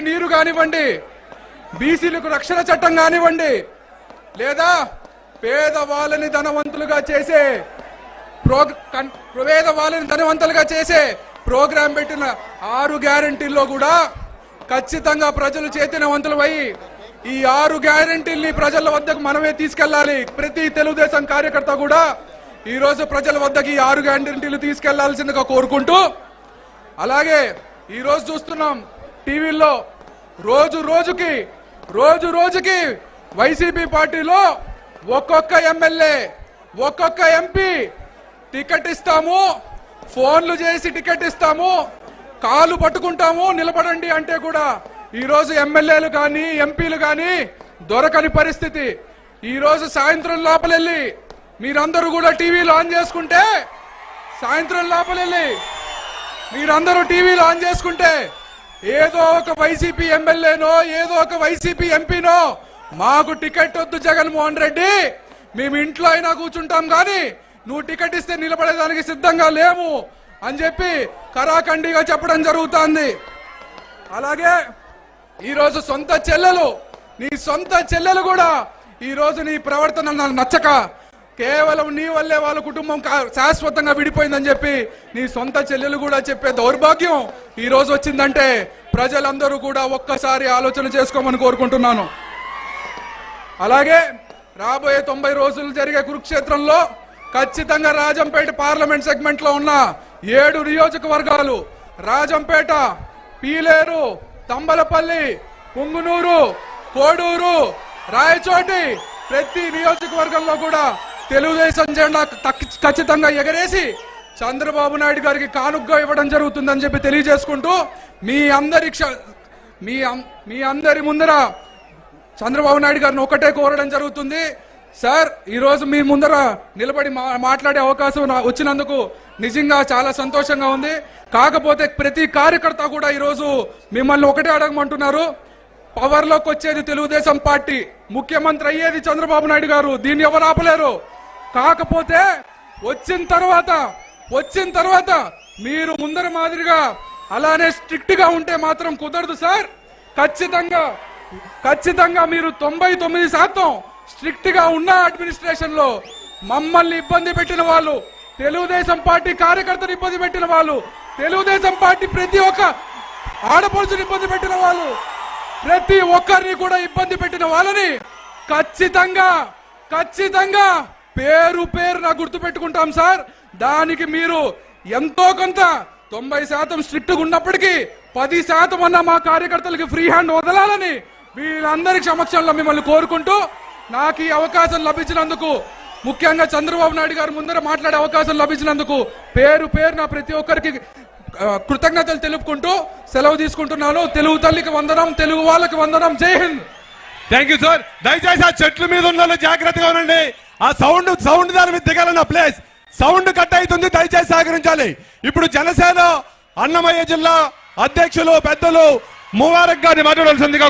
తాగడానికి నీరు కానివ్వండి బీసీలకు రక్షణ చట్టం కానివ్వండి లేదా పేదవాళ్ళని ధనవంతులుగా చేసే ప్రో కన్- పేదవాళ్ళని ధనవంతులుగా చేసే ప్రోగ్రాం పెట్టిన ఆరు గ్యారంటీల్లో కూడా ఖచ్చితంగా ప్రజలు చైతన్యవంతులమై ఈ ఆరు గ్యారంటీల్ని ప్రజల వద్దకు మనమే తీసుకెళ్ళాలి. ప్రతి తెలుగుదేశం కార్యకర్త కూడా ఈరోజు ప్రజల వద్దకు ఈ ఆరు గ్యారంటీలు తీసుకెళ్ళాల్సిందిగా కోరుకుంటూ అలాగే ఈరోజు చూస్తున్నాం టీవీల్లో రోజు రోజుకి రోజు రోజుకి వైసీపీ పార్టీలో ఒక్కొక్క ఎమ్మెల్యే ఒక్కొక్క ఎంపీ టికెట్ ఇస్తాము ఫోన్లు చేసి టికెట్ ఇస్తాము కాలు పట్టుకుంటాము నిలబడండి అంటే కూడా ఈరోజు ఎమ్మెల్యేలు కానీ ఎంపీలు కానీ దొరకని పరిస్థితి. ఈరోజు సాయంత్రం లోపలెళ్ళి మీరందరూ కూడా టీవీలు ఆన్ చేసుకుంటే సాయంత్రం లోపలెళ్ళి మీరందరూ టీవీలు ఆన్ చేసుకుంటే ఏదో ఒక వైసీపీ ఎమ్మెల్యేనో ఏదో ఒక వైసీపీ ఎంపీనో మాకు టికెట్ వద్దు జగన్మోహన్ రెడ్డి. మేము ఇంట్లో అయినా కూర్చుంటాం కానీ నువ్వు టికెట్ ఇస్తే నిలబడేదానికి సిద్ధంగా లేము అని చెప్పి కరాఖండిగా చెప్పడం జరుగుతోంది. అలాగే ఈరోజు సొంత చెల్లెలు నీ సొంత చెల్లెలు కూడా ఈరోజు నీ ప్రవర్తన నాకు నచ్చక కేవలం నీ వల్లే వాళ్ళ కుటుంబం కా- శాశ్వతంగా విడిపోయిందని చెప్పి నీ సొంత చెల్లెలు కూడా చెప్పే దౌర్భాగ్యం ఈ రోజు వచ్చిందంటే ప్రజలందరూ కూడా ఒక్కసారి ఆలోచన చేసుకోమని కోరుకుంటున్నాను. అలాగే రాబోయే తొంభై రోజులు జరిగే కురుక్షేత్రంలో ఖచ్చితంగా రాజంపేట పార్లమెంట్ సెగ్మెంట్లో ఉన్న ఏడు నియోజకవర్గాలు రాజంపేట పీలేరు తంబలపల్లి పుంగునూరు కోడూరు రాయచోటి ప్రతి నియోజకవర్గంలో కూడా తెలుగుదేశం జెండా ఖచ్చితంగా ఎగరేసి చంద్రబాబు నాయుడు గారికి కానుగ్గా ఇవ్వడం జరుగుతుందని చెప్పి తెలియజేసుకుంటూ మీ అందరి మీ మీ అందరి ముందర చంద్రబాబు నాయుడు గారిని ఒకటే కోరడం జరుగుతుంది. సార్ ఈరోజు మీ ముందర నిలబడి మా- మాట్లాడే అవకాశం వచ్చినందుకు నిజంగా చాలా సంతోషంగా ఉంది. కాకపోతే ప్రతి కార్యకర్త కూడా ఈరోజు మిమ్మల్ని ఒకటే అడగమంటున్నారు. పవర్లోకి వచ్చేది తెలుగుదేశం పార్టీ. ముఖ్యమంత్రి అయ్యేది చంద్రబాబు నాయుడు గారు. దీన్ని ఎవరు ఆపలేరు? కాకపోతే వచ్చిన తర్వాత వచ్చిన తర్వాత మీరు ముందర మాదిరిగా అలానే స్ట్రిక్ట్గా ఉంటే మాత్రం కుదరదు సార్. ఖచ్చితంగా ఖచ్చితంగా మీరు తొంభై తొమ్మిది శాతం స్ట్రిక్ట్గా ఉన్న అడ్మినిస్ట్రేషన్లో మమ్మల్ని ఇబ్బంది పెట్టిన వాళ్ళు తెలుగుదేశం పార్టీ కార్యకర్తలు ఇబ్బంది పెట్టిన వాళ్ళు తెలుగుదేశం పార్టీ ప్రతి ఒక్క ఆడపడుచుని ఇబ్బంది పెట్టిన వాళ్ళు ప్రతి ఒక్కరిని కూడా ఇబ్బంది పెట్టిన వాళ్ళని ఖచ్చితంగా ఖచ్చితంగా పేరు పేరున గుర్తుపెట్టుకుంటాం సార్. దానికి మీరు ఎంతో కొంత తొంభై శాతం స్ట్రిక్ట్ ఉన్నప్పటికీ పది శాతం అన్న మా కార్యకర్తలకి ఫ్రీ హ్యాండ్ వదలాలని వీళ్ళందరి సమక్షంలో మిమ్మల్ని కోరుకుంటూ నాకు ఈ అవకాశం లభించినందుకు ముఖ్యంగా చంద్రబాబు నాయుడు గారు ముందర మాట్లాడే అవకాశం లభించినందుకు పేరు పేరున ప్రతి ఒక్కరికి కృతజ్ఞతలు తెలుపుకుంటూ సెలవు తీసుకుంటున్నాను. తెలుగు తల్లికి వందనం తెలుగు వాళ్ళకి వందనం. జై హింద్. Thank you sir. దయచేసి ఆ చెట్ల మీద ఉన్న జాగ్రత్తగా ఉండండి. ఆ సౌండ్ సౌండ్ దాని మీద దిగాలన్న ప్లేస్. సౌండ్ కట్ అవుతుంది దయచేసి సహకరించాలి ఇప్పుడు జనసేన అన్నమయ్య జిల్లా అధ్యక్షులు పెద్దలు ముబారక్ గారిని మాట్లాడాల్సిందిగా